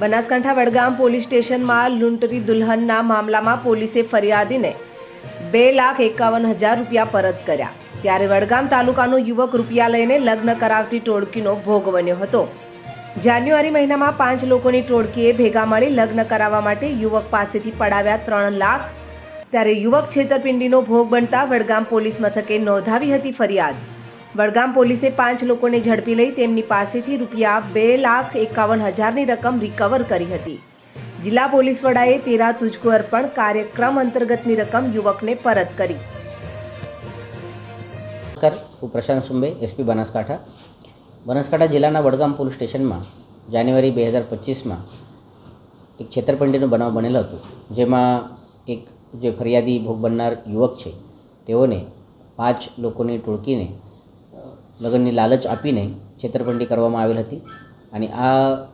Banaskantha Vadgam police સ્ટેશનમાં લૂંટરી દુલ્હનના મામલામાં પોલીસે ફરિયાદીને બે લાખ એકાવન હજાર રૂપિયા પરત કર્યા. ત્યારે વડગામ તાલુકાનો યુવક રૂપિયા લઈને લગ્ન કરાવતી ટોળકીનો ભોગ બન્યો હતો. જાન્યુઆરી મહિનામાં પાંચ લોકોની ટોળકીએ ભેગા મળી લગ્ન કરાવવા માટે યુવક પાસેથી પડાવ્યા ત્રણ લાખ. ત્યારે યુવક છેતરપિંડીનો ભોગ બનતા વડગામ પોલીસ મથકે નોંધાવી હતી ફરિયાદ. વડગામ પોલીસે પાંચ લોકોને ઝડપી લઈ તેમની પાસેથી રૂપિયા બે લાખ એકાવન હજારની રકમ રિકવર કરી હતી. જિલ્લા પોલીસ વડાએ તેરા તુજકો અર્પણ કાર્યક્રમ અંતર્ગતની રકમ યુવકને પરત કરી. નમસ્કાર, હું પ્રશાંત સુંબે, એસપી બનાસકાંઠા. બનાસકાંઠા જિલ્લાના વડગામ પોલીસ સ્ટેશનમાં જાન્યુઆરી બે હજાર પચીસમાં એક છેતરપિંડીનો બનાવ બનેલો હતો, જેમાં એક જે ફરિયાદી ભોગ બનનાર યુવક છે, તેઓને પાંચ લોકોની ટોળકીને લગ્નની લાલચ આપીને છેતરપિંડી કરવામાં આવેલ હતી અને આ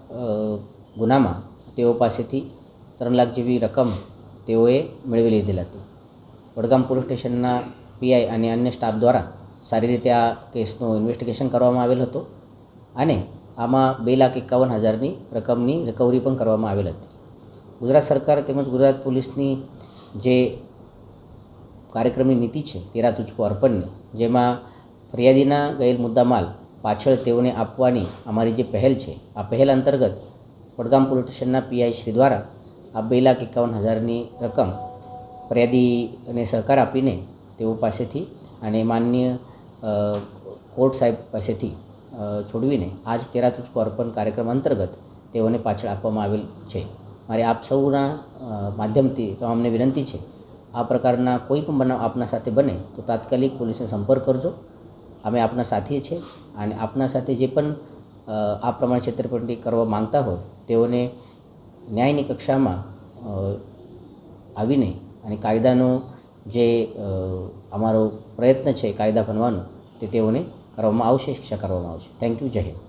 ગુનામાં તેઓ પાસેથી ત્રણ લાખ જેવી રકમ તેઓએ મેળવી લીધેલ હતી. વડગામ પોલીસ સ્ટેશનના પીઆઈ અને અન્ય સ્ટાફ દ્વારા સારી રીતે આ કેસનું ઇન્વેસ્ટિગેશન કરવામાં આવેલ હતો અને આમાં બે લાખ એકાવન હજારની રકમની રિકવરી પણ કરવામાં આવેલ હતી. ગુજરાત સરકાર તેમજ ગુજરાત પોલીસની જે કાર્યક્રમની નીતિ છે તેરા તુજકો અર્પણની, જેમાં ફરિયાદીના ગયેલ મુદ્દામાલ પાછળ તેઓને આપવાની અમારી જે પહેલ છે, આ પહેલ અંતર્ગત વડગામ પોલીસ સ્ટેશનના પીઆઈ શ્રી દ્વારા આ બે લાખ એકાવન હજારની રકમ ફરિયાદીને સહકાર આપીને તેઓ પાસેથી અને માન્ય કોર્ટ સાહેબ પાસેથી છોડવીને આજ તેરા તુજકો અર્પણ કાર્યક્રમ અંતર્ગત તેઓને પાછળ આપવામાં આવેલ છે. મારે આપ સૌના માધ્યમથી તમામને વિનંતી છે, આ પ્રકારના કોઈ પણ બનાવ આપના સાથે બને તો તાત્કાલિક પોલીસને સંપર્ક કરજો. અમે આપના સાથીએ છીએ અને આપના સાથે જે પણ આ પ્રમાણે છેતરપિંડી કરવા માંગતા હોય, તેઓને ન્યાયની કક્ષામાં આવીને અને કાયદાનો જે અમારો પ્રયત્ન છે કાયદા બનવાનો, તે તેઓને કરવામાં આવશે, શિક્ષા કરવામાં આવશે. થેન્ક યુ જય હિન્દ.